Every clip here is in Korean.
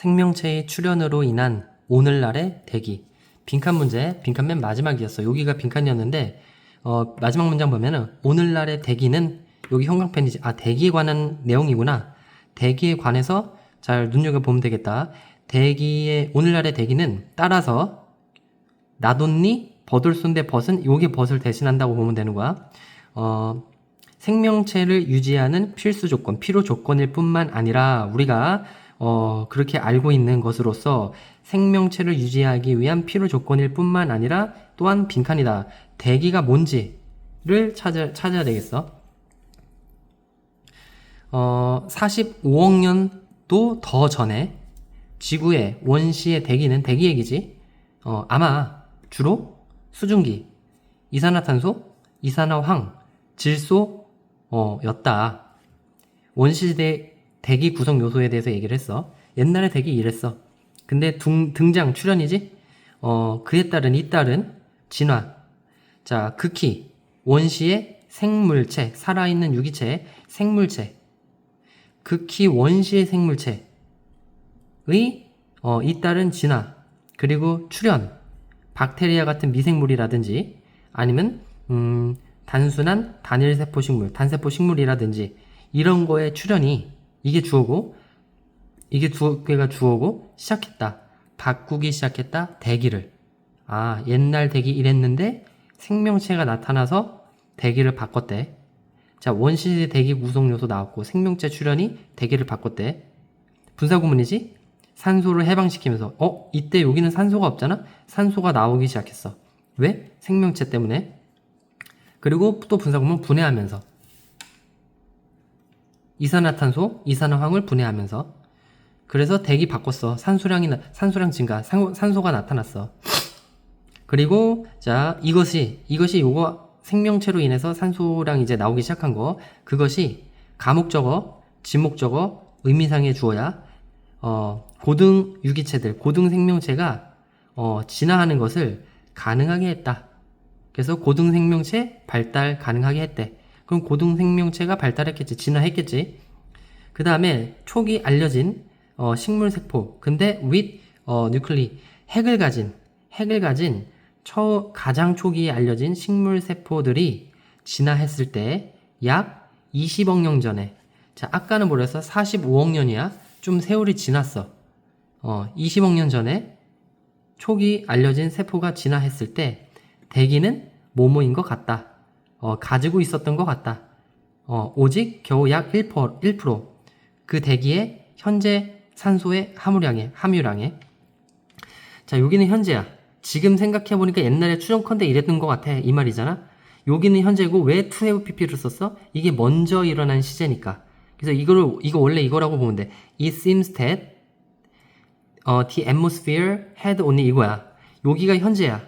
생명체의 출현으로 인한 오늘날의 대기. 빈칸 문제, 빈칸 맨 마지막이었어. 여기가 빈칸이었는데, 어, 마지막 문장 보면은, 오늘날의 대기는, 여기 형광펜이지, 아, 대기에 관한 내용이구나. 대기에 관해서 잘 눈여겨보면 되겠다. 대기의, 오늘날의 대기는 따라서, 나돈니, 버들순대 벗은, 요게 벗을 대신한다고 보면 되는 거야. 어, 생명체를 유지하는 필수 조건, 필요 조건일 뿐만 아니라 우리가 어, 그렇게 알고 있는 것으로서 생명체를 유지하기 위한 필요 조건일 뿐만 아니라 또한 빈칸이다. 대기가 뭔지를 찾아, 찾아야 되겠어. 어, 45억 년도 더 전에 지구의 원시의 대기는 대기 얘기지. 어, 아마 주로 수증기, 이산화탄소, 이산화황, 질소, 어, 였다. 원시대 대기 구성 요소에 대해서 얘기를 했어. 옛날에 대기 이랬어. 근데 둥, 등장 출현이지? 어, 그에 따른 이 따른 진화. 자, 극히 원시의 생물체, 살아있는 유기체, 생물체. 극히 원시의 생물체의 어, 잇따른 진화. 그리고 출현. 박테리아 같은 미생물이라든지 아니면 음, 단순한 단일 세포 식물, 단세포 식물이라든지 이런 거의 출현이 이게 주어고 이게 두 개가 주어고 시작했다. 바꾸기 시작했다. 대기를. 아, 옛날 대기 이랬는데 생명체가 나타나서 대기를 바꿨대. 자, 원시 대기 구성 요소 나왔고 생명체 출현이 대기를 바꿨대. 분사 구문이지? 산소를 해방시키면서 어, 이때 여기는 산소가 없잖아. 산소가 나오기 시작했어. 왜? 생명체 때문에. 그리고 또 분사 구문 분해하면서 이산화탄소, 이산화황을 분해하면서 그래서 대기 바꿨어. 산소량이 나, 산소량 증가, 산, 산소가 나타났어. 그리고 자 이것이 이것이 요거 생명체로 인해서 산소량 이제 나오기 시작한 거 그것이 가목적어, 지목적어, 의미상의 주어야 어, 고등 유기체들, 고등 생명체가 어, 진화하는 것을 가능하게 했다. 그래서 고등 생명체 발달 가능하게 했대. 그럼 고등 생명체가 발달했겠지, 진화했겠지. 그 다음에 초기 알려진 어, 식물 세포. 근데 with 어, 뉴클리 핵을 가진 핵을 가진 처, 가장 초기에 알려진 식물 세포들이 진화했을 때 약 20억 년 전에 자 아까는 뭐랬어? 45억 년이야. 좀 세월이 지났어. 어, 20억 년 전에 초기 알려진 세포가 진화했을 때 대기는 뭐뭐인 것 같다. 어, 가지고 있었던 것 같다. 어, 오직 겨우 약 1%, 1%그 대기의 현재 산소의 함유량에, 함유량에. 자, 여기는 현재야. 지금 생각해보니까 옛날에 추정컨대 이랬던 것 같아. 이 말이잖아. 여기는 현재고 왜 to have pp를 썼어? 이게 먼저 일어난 시제니까. 그래서 이거를, 이거 원래 이거라고 보면 돼. It seems that 어, the atmosphere had only 이거야. 여기가 현재야.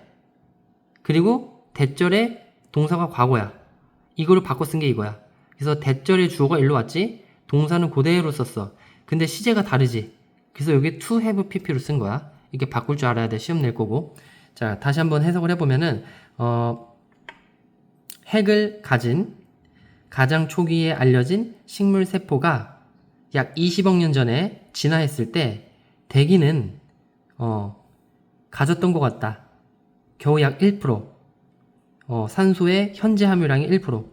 그리고 대절의 동사가 과거야. 이거를 바꿔 쓴 게 이거야. 그래서 대절의 주어가 일로 왔지. 동사는 그대로 썼어. 근데 시제가 다르지. 그래서 여기 to have pp로 쓴 거야. 이게 바꿀 줄 알아야 돼. 시험 낼 거고. 자, 다시 한번 해석을 해보면은, 어, 핵을 가진 가장 초기에 알려진 식물 세포가 약 20억 년 전에 진화했을 때 대기는 어, 가졌던 것 같다. 겨우 약 1%. 어, 산소의 현재 함유량이 1%.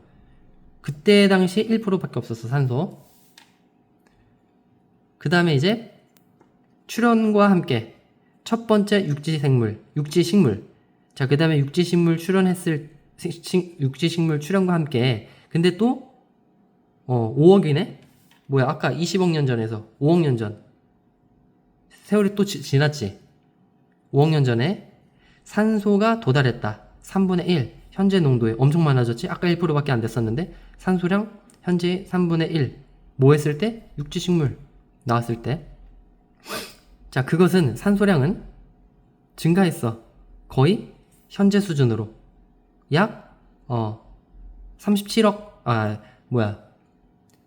그때 당시 1%밖에 없었어, 산소. 그 다음에 이제 출현과 함께 첫 번째 육지 생물, 육지 식물. 자, 그 다음에 육지 식물 출현했을, 육지 식물 출현과 함께 근데 또, 어, 5억이네? 뭐야, 아까 20억 년 전에서 5억 년 전. 세월이 또 지, 지났지. 5억 년 전에 산소가 도달했다. 3분의 1. 현재 농도에 엄청 많아졌지? 아까 1%밖에 안 됐었는데 산소량 현재 3분의 1. 뭐 했을 때? 육지 식물 나왔을 때. 자, 그것은 산소량은 증가했어. 거의 현재 수준으로. 약, 어, 37억, 아, 뭐야.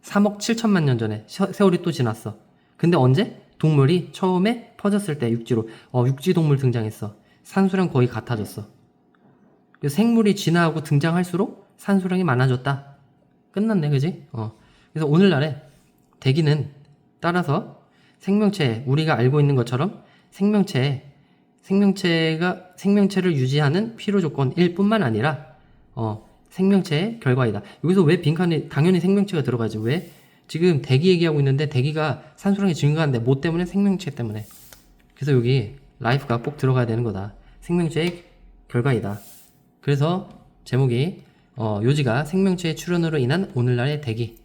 3억 7천만 년 전에 셔- 세월이 또 지났어. 근데 언제? 동물이 처음에 퍼졌을 때 육지로, 어, 육지 동물 등장했어. 산소량 거의 같아졌어. 그래서 생물이 진화하고 등장할수록 산소량이 많아졌다. 끝났네, 그지? 어. 그래서 오늘날에 대기는 따라서 생명체 우리가 알고 있는 것처럼 생명체 생명체가 생명체를 유지하는 필요 조건일 뿐만 아니라 어 생명체의 결과이다. 여기서 왜 빈칸에 당연히 생명체가 들어가지 왜 지금 대기 얘기하고 있는데 대기가 산소량이 증가하는데 뭐 때문에 생명체 때문에 그래서 여기 라이프가 꼭 들어가야 되는 거다. 생명체의 결과이다. 그래서 제목이 어, 요지가 생명체의 출현으로 인한 오늘날의 대기